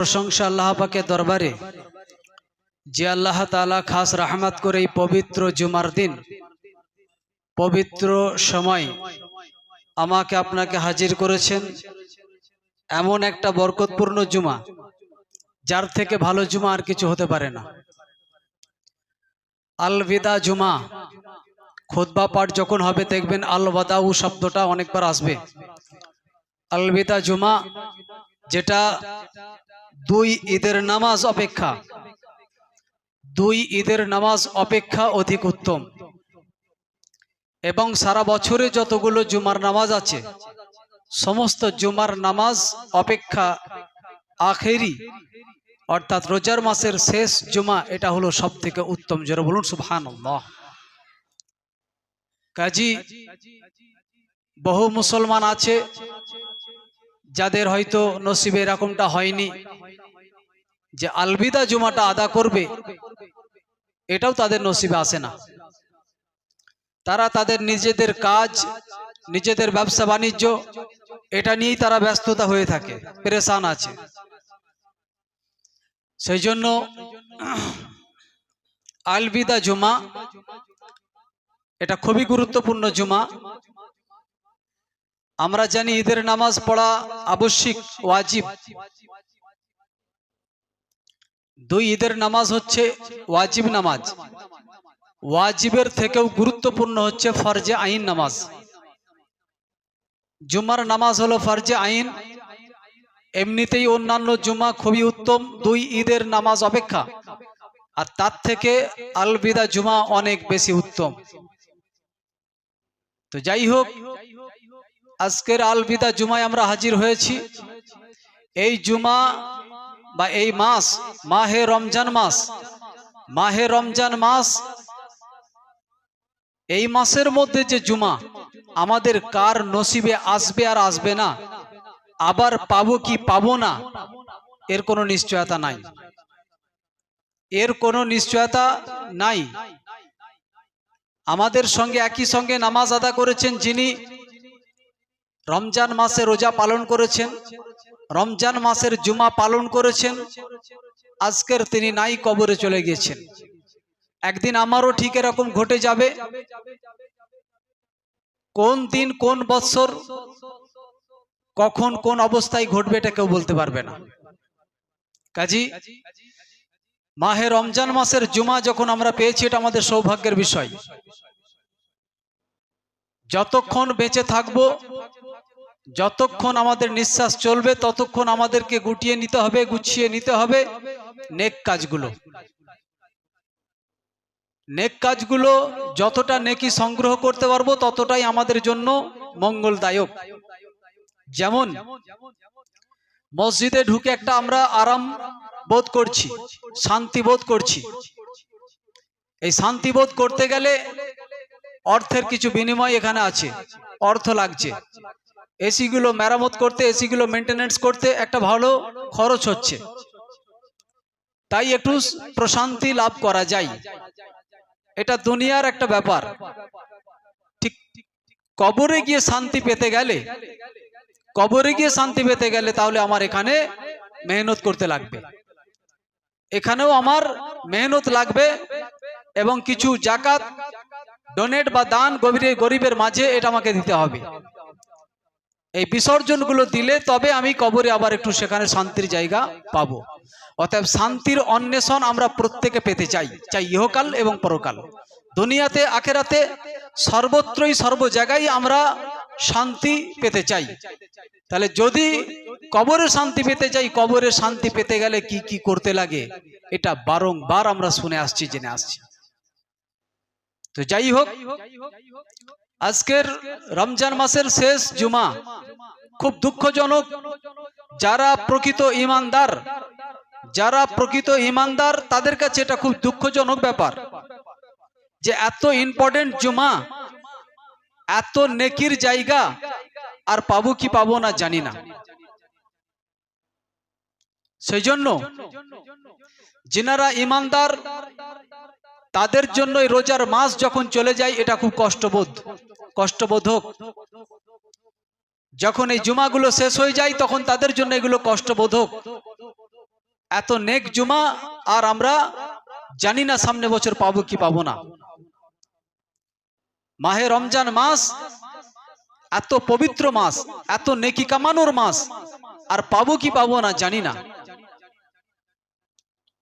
প্রশংসা আল্লাহ পাকের দরবারে, যে আল্লাহ তাআলা খাস রাহমাত করে এই পবিত্র জুমার দিন, পবিত্র সময় আমাকে আপনাকে হাজির করেছেন এমন একটা বরকতপূর্ণ জুমা, যার থেকে ভালো জুমা আর কিছু হতে পারে না। আল বিদা জুমা খোদবা পাঠ যখন হবে দেখবেন আল ওয়াদাউ শব্দটা অনেকবার আসবে। আলবিদা জুমা, যেটা দুই ঈদের নামাজ অপেক্ষা। দুই ঈদের নামাজ অপেক্ষা অধিক উত্তম। এবং সারা বছরে যতগুলো জুমার নামাজ আছে, সমস্ত জুমার নামাজ অপেক্ষা আখেরি, অর্থাৎ রোজার মাসের শেষ জুমা, এটা হলো সব থেকে উত্তম। জোরে বলুন সুবহান কাজী, বহু মুসলমান আছে যাদের হয়তো নসিবে এরকমটা হয়নি। যে আলবিদা জুমাটা আদা করবে, এটাও তাদের নসিবে আসে না। তারা তাদের নিজেদের কাজ, নিজেদের ব্যবসা বাণিজ্য, এটা নিয়েই তারা ব্যস্ততা হয়ে থাকে, পেরেশান আছে। সেই জন্য আলবিদা জুমা, এটা খুবই গুরুত্বপূর্ণ জুমা। আমরা জানি ঈদের নামাজ পড়া আবশ্যিক, ওয়াজিব। দুই ঈদের নামাজ হচ্ছে ওয়াজিব নামাজ। ওয়াজিবের থেকেও গুরুত্বপূর্ণ হচ্ছে ফরজে আইন নামাজ। জুমার নামাজ হলো ফরজে আইন। এমনিতেই অন্যান্য জুমা খুবই উত্তম, দুই ঈদের নামাজ অপেক্ষা। আর তার থেকে আলবিদা জুমা অনেক বেশি উত্তম। তো যাই হোক, আজকের আলবিদা জুমায় আমরা হাজির হয়েছি। এই জুমা বা এই মাস, মাহে রমজান মাস, মাহে রমজান মাস, এই মাসের মধ্যে যে জুমা, আমাদের কার নসিবে আসবে আর আসবে না, আবার পাবো কি পাবো না, এর কোনো নিশ্চয়তা নাই। এর কোনো নিশ্চয়তা নাই। আমাদের সঙ্গে একই সঙ্গে নামাজ আদা করেছেন যিনি, রমজান মাসে রোজা পালন করেছেন। রমজান মাসের জুমা পালন করেছেন। আজকের তিনি নাই কবরে চলে গিয়েছেন। একদিন আমারও ঠিক এরকম ঘটে যাবে। কোন দিন, কোন বৎসর কখন, কোন অবস্থায় ঘটবে এটা কেউ বলতে পারবে না। কাজী, মাহে রমজান মাসের জুমা যখন আমরা পেয়েছি, এটা আমাদের সৌভাগ্যের বিষয়। যতক্ষণ বেঁচে থাকব যতক্ষণ আমাদের নিঃশ্বাস চলবে, ততক্ষণ আমাদেরকে গুটিয়ে নিতে হবে, গুছিয়ে নিতে হবে নেক কাজগুলো। নেক কাজগুলো যতটা নেকি সংগ্রহ করতে পারব, ততটাই আমাদের জন্য মঙ্গলদায়ক। যেমন, মসজিদে ঢুকে একটা আমরা আরাম বোধ করছি, শান্তি বোধ করছি। এই শান্তি বোধ করতে গেলে অর্থের কিছু বিনিময় এখানে আছে, অর্থ লাগছে। এসি গুলো মেরামত করতে এসি গুলো মেনটেনেন্স করতে একটা ভালো খরচ হচ্ছে। তাই একটু প্রশান্তি লাভ করা যায়। এটা দুনিয়ার একটা ব্যাপার। ঠিক কবরে গিয়ে শান্তি পেতে গেলে, কবরে গিয়ে শান্তি পেতে গেলে তাহলে আমার এখানে মেহনত করতে লাগবে। এখানেও আমার মেহনত লাগবে এবং কিছু জাকাত ডোনেট বা দান গভীরে গরিবের মাঝে, এটা আমাকে দিতে হবে। এই বিসর্জনগুলো দিলে তবে আমি কবরে আবার একটু সেখানে শান্তির জায়গা পাবো। অতএব শান্তির অন্বেষণ আমরা প্রত্যেকে পেতে চাই চাই ইহকাল এবং পরকাল। দুনিয়াতে, আখেরাতে সর্বত্রই, সর্ব জায়গায় আমরা শান্তি পেতে চাই। তাহলে যদি কবরে শান্তি পেতে চাই, কবরে শান্তি পেতে গেলে কি কি করতে লাগে? এটা বারংবার আমরা শুনে আসছি, জেনে আসছি। তো যাই হোক আজকের রমজান মাসের শেষ জুমা খুব দুঃখজনক। যারা প্রকৃত ইমানদার, যারা প্রকৃত ইমানদার, তাদের কাছে এটা খুব দুঃখজনক ব্যাপার যে এত ইম্পর্টেন্ট জুমা, এত নেকির জায়গা আর পাবো কি পাবো না জানি না। সেই জন্য যিনারা ইমানদার তাদের জন্য রোজার মাস যখন চলে যায়, এটা খুব কষ্টবোধ। কষ্টবোধক যখন এই জুমাগুলো শেষ হয়ে যায়, তখন তাদের জন্য এগুলো কষ্টবোধক এত নেক জুমা, আর আমরা জানি না সামনে বছর পাবো কি পাবো না। মাহে রমজান মাস, এত পবিত্র মাস, এত নেকি কামানোর মাস, আর পাবো কি পাবো না জানি না।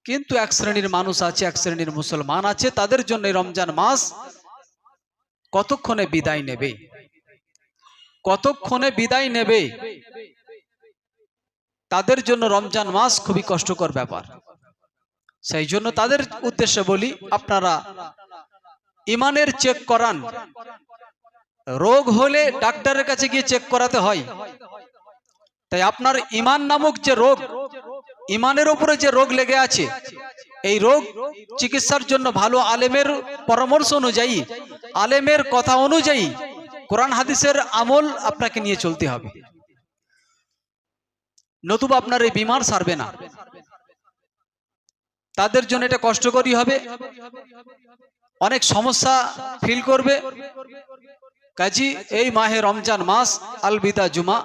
কিন্তু এক শ্রেণির মানুষ আছে, এক শ্রেণির মুসলমান আছে, তাদের জন্য রমজান মাস কতক্ষণে বিদায় নেবে? কতক্ষণে বিদায় নেবে? তাদের জন্য রমজান মাস খুবই কষ্টকর ব্যাপার। সেই জন্য তাদের উদ্দেশ্যে বলি, আপনারা ইমানের চেক করান। রোগ হলে ডাক্তারের কাছে গিয়ে চেক করাতে হয়। তাই আপনার ইমান নামক যে রোগ ইমানের উপরে যে রোগ লেগে আছে, এই রোগ চিকিৎসার জন্য ভালো আলেমের পরামর্শ অনুযায়ী, আলেমের কথা অনুযায়ী কোরআন হাদিসের আমল আপনাকে নিয়ে চলতে হবে। নতুবা আপনার এই বিমার সারবে না। তাদের জন্য এটা কষ্টকরই হবে। অনেক সমস্যা ফিল করবে। কাজী, এই মাহে রমজান মাস, আলবিদা জুমা।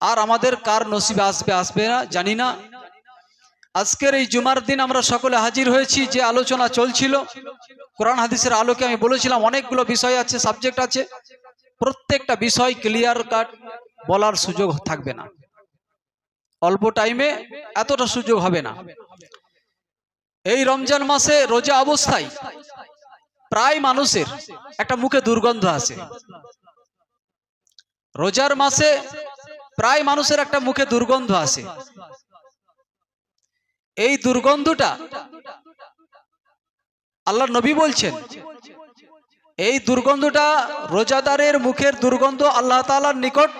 আর আমাদের কার নসিবে আসবে আসবে না, জানি না। আজকের এই জুমার দিন আমরা সকলে হাজির হয়েছি, যে আলোচনা চলছিল। কোরআন হাদিসের আলোকে আমি বলেছিলাম, অনেকগুলো বিষয় আছে সাবজেক্ট আছে। প্রত্যেকটা বিষয় ক্লিয়ার কাট বলার সুযোগ থাকবে না। অল্প টাইমে এতটা সুযোগ হবে না। এই রমজান মাসে রোজা অবস্থায় প্রায় মানুষের একটা মুখে দুর্গন্ধ আছে। রোজার মাসে প্রায় মানুষের একটা মুখে দুর্গন্ধ আছে এই দুর্গন্ধটা আল্লাহ নবী বলছেন, এই দুর্গন্ধটা রোজাদারের মুখের দুর্গন্ধ আল্লাহ তাআলার নিকট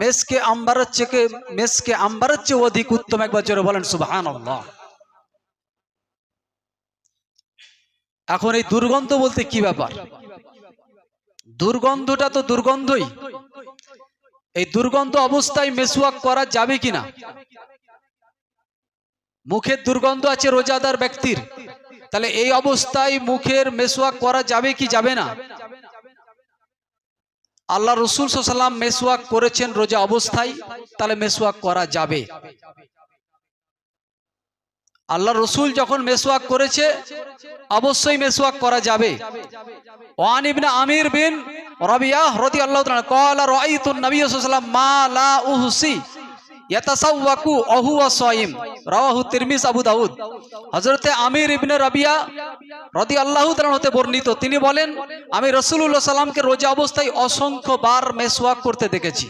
মেসকে আম্বারের চেয়ে মেসকে আম্বারের চেয়ে অধিক উত্তম। একবার জোরে বলেন সুবহান এখন এই দুর্গন্ধ বলতে কি ব্যাপার? দুর্গন্ধটা তো দুর্গন্ধই। এই দুর্গন্ধ অবস্থায় মেসুয়াক করা যাবে কিনা? মুখের দুর্গন্ধ আছে রোজাদার ব্যক্তির। তাহলে এই অবস্থায় মুখের মেসুয়াক করা যাবে কি যাবে না? আল্লাহ রসুল সাল্লাম মেসুয়াক করেছেন রোজা অবস্থায়, তাহলে মেসুয়াক করা যাবে। আল্লাহ রসুল যখন মেসওয়াক করেছে, অবশ্যই মেসওয়াক করা যাবে। ওয়ান ইবনে আমির বিন রবিয়া হরদি আল্লাহ কলা রাইতুন নবী সাল্লাম মা লা উহসি ইয়াতাসাওয়াকু অহু ওয়াসাইম রাওয়াহু তিরমিজ, আবু দাউদ। হযরতে আমির ইবনে রাবিয়া রাদিয়াল্লাহু তাআলা হতে বর্ণিত। তিনি বলেন, আমি রাসূলুল্লাহ সাল্লামকে রোজা অবস্থায় অসংখ্য বার মেসওয়াক করতে দেখেছি।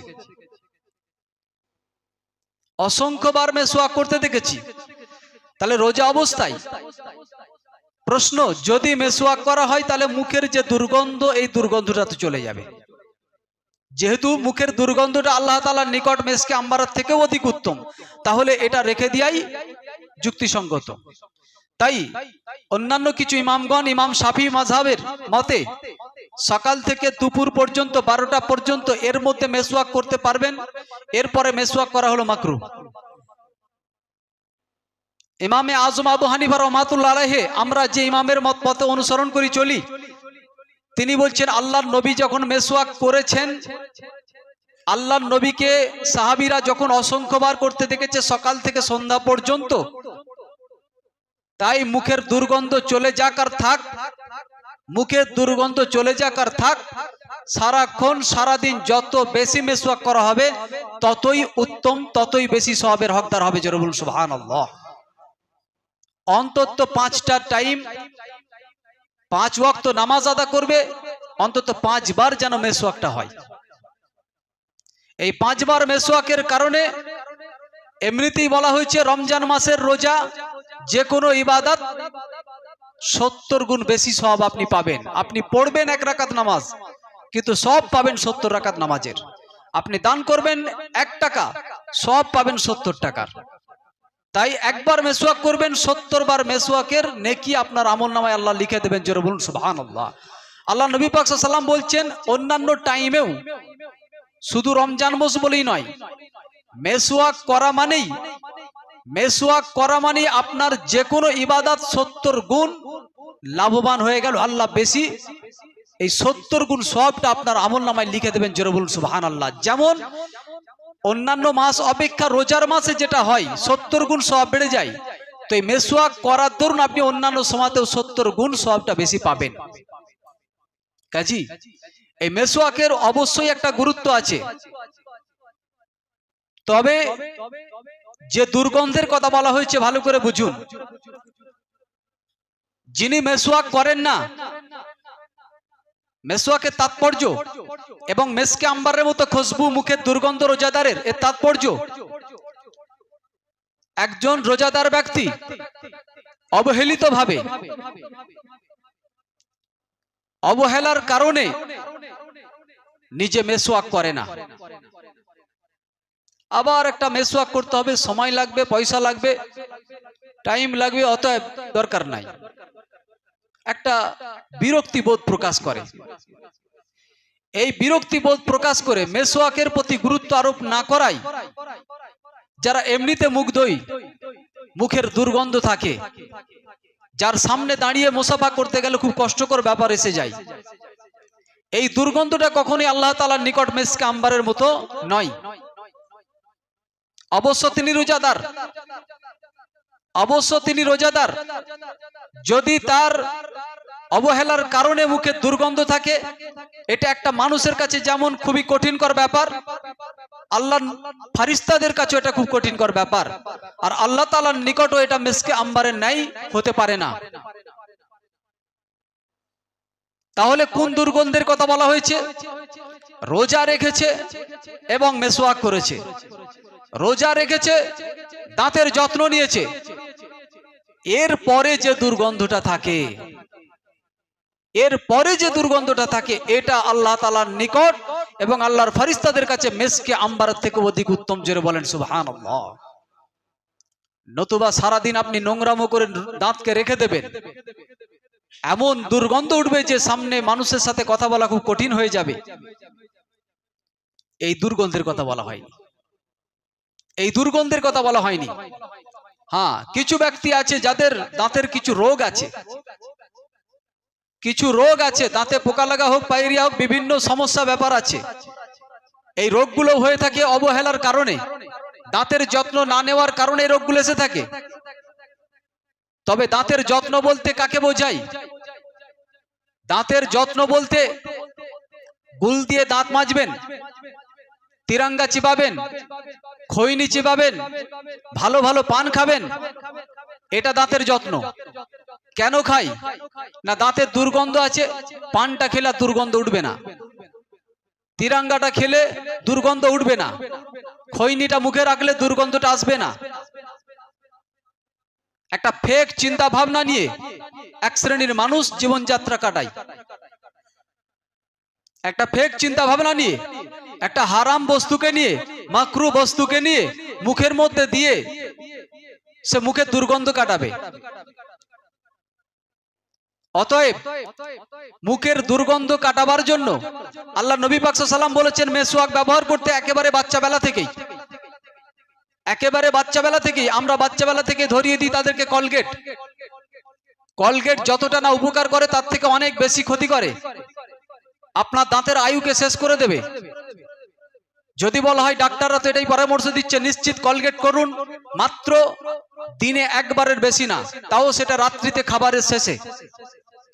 অসংখ্যবার মেসওয়াক করতে দেখেছি। তাহলে রোজা অবস্থায়? প্রশ্ন, যদি মেসওয়াক করা হয়, তাহলে মুখের যে দুর্গন্ধ, এই দুর্গন্ধটা তো চলে যাবে। যেহেতু মুখের দুর্গন্ধটা আল্লাহ তালার নিকট মেসকে আম্বারার থেকেও অধিক উত্তম, তাহলে এটা রেখে দিয়াই যুক্তিসঙ্গত। তাই অন্যান্য কিছু ইমামগণ, ইমাম শাফি মাঝহাবের মতে, সকাল থেকে দুপুর পর্যন্ত, বারোটা পর্যন্ত এর মধ্যে মেসওয়াক করতে পারবেন, এরপরে মেসওয়াক করা হলো মাকরু। ইমামে আজম আবু হানিফা রহমাতুল্লাহ আলাইহে, আমরা যে ইমামের মত পথে অনুসরণ করি, চলি। তিনি বলছেন, আল্লাহর নবী যখন মেসওয়াক করেছেন, আল্লাহর নবীকে সাহাবীরা যখন অসংখ্যবার করতে দেখেছে, সকাল থেকে সন্ধ্যা পর্যন্ত, তাই মুখের দুর্গন্ধ চলে যাক আর থাক, মুখের দুর্গন্ধ চলে যাক আর থাক, সারাক্ষণ, সারাদিন যত বেশি মেসওয়াক করা হবে, ততই উত্তম, ততই বেশি সবের হকদার হবে জরুল সুবহানাল্লাহ। অন্তত পাঁচটা টাইম, পাঁচ ওয়াক্ত নামাজ আদা করবে, অন্তত পাঁচবার যেন মেসওয়াকটা হয়। এই পাঁচবার মেসওয়াকের কারণে এমনিতেই বলা হয়েছে রমজান মাসের রোজা যে কোনো ইবাদত সত্তর গুণ বেশি সব আপনি পাবেন। আপনি পড়বেন এক রাকাত নামাজ, কিন্তু সব পাবেন সত্তর রাকাত নামাজের। আপনি দান করবেন এক টাকা সব পাবেন সত্তর টাকার। তাই একবার মেসওয়াক করবেন সত্তর বার মেসওয়াকের নেকি আপনার আমল নামায় আল্লাহ লিখে দেবেন, জোরে বলুন সুবহান আল্লাহ আল্লাহ নবী পাক সাল্লাম বলছেন, অন্যান্য টাইমেও শুধু রমজান মাস বলেই নয়, মেসওয়াক করা মানেই, মেসওয়াক করা মানে আপনার যে কোনো ইবাদাত সত্তর গুণ লাভবান হয়ে গেল, আল্লাহ বেশি, এই সত্তর গুণ সবটা আপনার আমল নামায় লিখে দেবেন, জোরে বলুন সুবহান আল্লাহ যেমন অন্যান্য মাস অপেক্ষা রোজার মাসে যেটা হয়, সত্তর গুণ সব বেড়ে যায়। তো এই মেসোয়াক করার দরুন আপনি অন্যান্য সময়তেও সত্তর গুণ সবটা বেশি পাবেন। কাজী, এই মেসোয়াকের অবশ্যই একটা গুরুত্ব আছে। তবে যে দুর্গন্ধের কথা বলা হয়েছে, ভালো করে বুঝুন। যিনি মেসোয়াক করেন না মেসোয়াকের তাৎপর্য এবং মেসকে আম্বারের মতো খুশবু মুখের দুর্গন্ধ রোজাদারের এর তাৎপর্য। একজন রোজাদার ব্যক্তি অবহেলিত ভাবে অবহেলার কারণে নিজে মেসোয়াক করে না। আবার একটা মেসোয়াক করতে হবে, সময় লাগবে, পয়সা লাগবে টাইম লাগবে, অতএব দরকার নাই। একটা বিরক্তি বোধ প্রকাশ করে। এই বিরক্তি বোধ প্রকাশ করে মেসোয়াকের প্রতি গুরুত্ব আরোপ না করাই যারা এমনিতে মুগ্ধই, মুখের দুর্গন্ধ থাকে, যার সামনে দাঁড়িয়ে মোসাফা করতে গেলে খুব কষ্টকর ব্যাপার এসে যায়। এই দুর্গন্ধটা কখনোই আল্লাহ তালার নিকট মেসকে আম্বারের মতো নয়। অবশ্য তিনি রোজাদার। অবশ্য তিনি রোজাদার। যদি তার অবহেলার কারণে মুখে দুর্গন্ধ থাকে, এটা একটা মানুষের কাছে যেমন খুবই কঠিনকর ব্যাপার, আল্লাহ ফারিস্তাদের কাছে এটা খুব কঠিনকর ব্যাপার। আর আল্লাহ তালার নিকটও এটা মেসকে আম্বারের ন্যায় হতে পারে না। তাহলে কোন দুর্গন্ধের কথা বলা হয়েছে? রোজা রেখেছে এবং মেসোয়াক করেছে। রোজা রেখেছে, দাঁতের যত্ন নিয়েছে। এর পরে যে দুর্গন্ধটা থাকে, এর পরে যে দুর্গন্ধটা থাকে, এটা আল্লাহ তালার নিকট এবং আল্লাহর ফারিস্তাদের কাছে মেসকে আম্বারের থেকে অধিক উত্তম, জোরে বলেন সুবহান নতুবা সারাদিন আপনি নোংরামো করে দাঁতকে রেখে দেবেন। এমন দুর্গন্ধ উঠবে যে সামনে মানুষের সাথে কথা বলা খুব কঠিন হয়ে যাবে। এই দুর্গন্ধের কথা বলা হয়নি। এই দুর্গন্ধের কথা বলা হয়নি। হ্যাঁ কিছু ব্যক্তি আছে যাদের দাঁতের কিছু রোগ আছে। কিছু রোগ আছে, দাঁতে পোকা লাগা হোক পাইরিয়া হোক, বিভিন্ন সমস্যা ব্যাপার আছে। এই রোগগুলো হয়ে থাকে অবহেলার কারণে। দাঁতের যত্ন না নেওয়ার কারণে রোগগুলো এসে থাকে। তবে দাঁতের যত্ন বলতে কাকে বোঝাই দাঁতের যত্ন বলতে গুল দিয়ে দাঁত মাজবেন। তিরাঙ্গা চিবাবেন, খৈনি চিবাবেন, ভালো ভালো পান খাবেন, এটা দাঁতের যত্ন। কেন খাই? না, দাঁতের দুর্গন্ধ আছে, পানটা খেলে দুর্গন্ধ উঠবে না। তিরাঙ্গাটা খেলে দুর্গন্ধ উঠবে না। খৈনিটা মুখে রাখলে দুর্গন্ধটা আসবে না। একটা ফেক চিন্তা ভাবনা নিয়ে এক শ্রেণির মানুষ জীবনযাত্রা কাটায়। একটা ফেক চিন্তা ভাবনা নিয়ে একটা হারাম বস্তুকে নিয়ে, মাকরু বস্তুকে নিয়ে মুখের মধ্যে দিয়ে সে মুখে দুর্গন্ধ কাটাবে। অতএব মুখের দুর্গন্ধ কাটাবার জন্য আল্লাহ নবী পাক সাল্লাম বলেছেন, মেসোয়াক ব্যবহার করতে একেবারে বাচ্চা বেলা থেকেই। একেবারে বাচ্চা বেলা থেকেই, আমরা বাচ্চা বেলা থেকে ধরিয়ে দিই তাদেরকে কলগেট। কলগেট যতটা না উপকার করে, তার থেকে অনেক বেশি ক্ষতি করে। আপনার দাঁতের আয়ুকে শেষ করে দেবে। যদি বলা হয় ডাক্তাররা তো এটাই পরামর্শ দিচ্ছে, নিশ্চিত কলগেট করুন। মাত্র দিনে একবারের বেশি না, তাও সেটা রাত্রিতে খাবারের শেষে।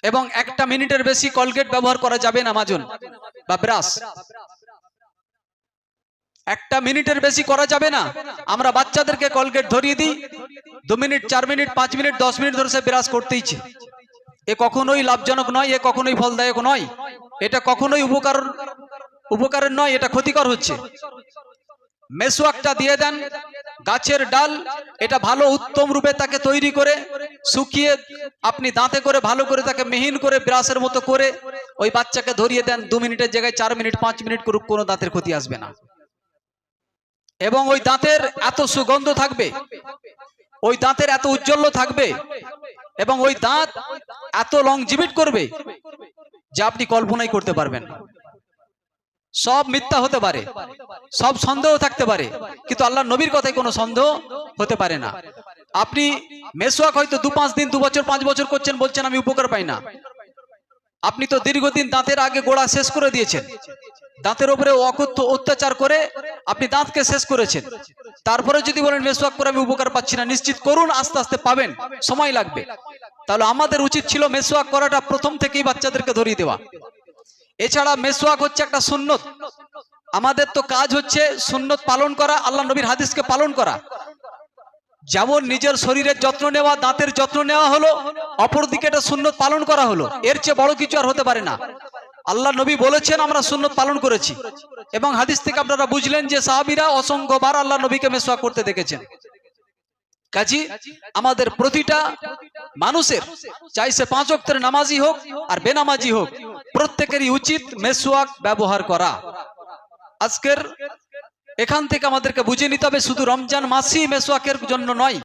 এবং একটা মিনিটের বেশি কলগেট ব্যবহার করা যাবে না মাজন বা ব্রাশ। একটা মিনিটের বেশি করা যাবে না। আমরা বাচ্চাদেরকে কলগেট ধরিয়ে দিই। দু মিনিট, চার মিনিট, পাঁচ মিনিট, দশ মিনিট ধরে সে ব্রাশ করতেইছে এ কখনোই লাভজনক নয়, এ কখনোই ফলদায়ক নয়। এটা কখনোই উপকার উপকারের নয়, এটা ক্ষতিকর হচ্ছে মেসোয়াকটা দিয়ে দেন, গাছের ডাল, এটা ভালো উত্তম রূপে তাকে তৈরি করে, শুকিয়ে আপনি দাঁতে করে ভালো করে তাকে মিহিন করে ব্রাশের মতো করে ওই বাচ্চাকে ধরিয়ে দেন, দু মিনিটের জায়গায়, চার মিনিট, পাঁচ মিনিট করুক, কোনো দাঁতের ক্ষতি আসবে না এবং ওই দাঁতের এত সুগন্ধ থাকবে, ওই দাঁতের এত উজ্জ্বল থাকবে, এবং ওই দাঁত এত লং জিবিট করবে যা আপনি কল্পনাই করতে পারবেন না। সব মিথ্যা হতে পারে, সব সন্দেহ থাকতে পারে, কিন্তু আল্লাহ নবীর কথায় কোনো সন্দেহ হতে পারে না। আপনি মেসোয়াক হয়তো দু পাঁচ দিন, দু বছর, পাঁচ বছর করছেন, বলছেন, আমি উপকার পাই না। আপনি তো দীর্ঘদিন দাঁতের আগে গোড়া শেষ করে দিয়েছেন। দাঁতের উপরে অকথ্য অত্যাচার করে আপনি দাঁতকে শেষ করেছেন। তারপরে যদি বলেন মেসওয়াক করে আমি উপকার পাচ্ছি না, নিশ্চিত করুন, আস্তে আস্তে পাবেন, সময় লাগবে। তাহলে আমাদের উচিত ছিল মেসওয়াক করাটা প্রথম থেকেই বাচ্চাদেরকে ধরিয়ে দেওয়া। এছাড়া মেসওয়াক হচ্ছে একটা সুন্নত। আমাদের তো কাজ হচ্ছে সুন্নত পালন করা, আল্লাহ নবীর হাদিসকে পালন করা। যেমন নিজের শরীরের যত্ন নেওয়া, দাঁতের যত্ন নেওয়া হলো, অপরদিকে এটা সুন্নত পালন করা হলো। এর চেয়ে বড় কিছু আর হতে পারে না। আল্লাহ নবী বলেছেন, আমরা সুন্নত পালন করেছি। এবং হাদিস থেকে আপনারা বুঝলেন যে সাহাবিরা অসংখ্যবার আল্লাহ নবীকে মেসওয়াক করতে দেখেছেন। কাজী, আমাদের প্রতিটা মানুষের চাই সে পাঁচ অক্টের নামাজি হোক আর বেনামাজি হোক, প্রত্যেকেরই উচিত মেসোয়াক ব্যবহার করা। আজকের এখান থেকে আমাদেরকে বুঝে নিতে হবে, শুধু রমজান মাসি মেসওয়াকের জন্য নয়।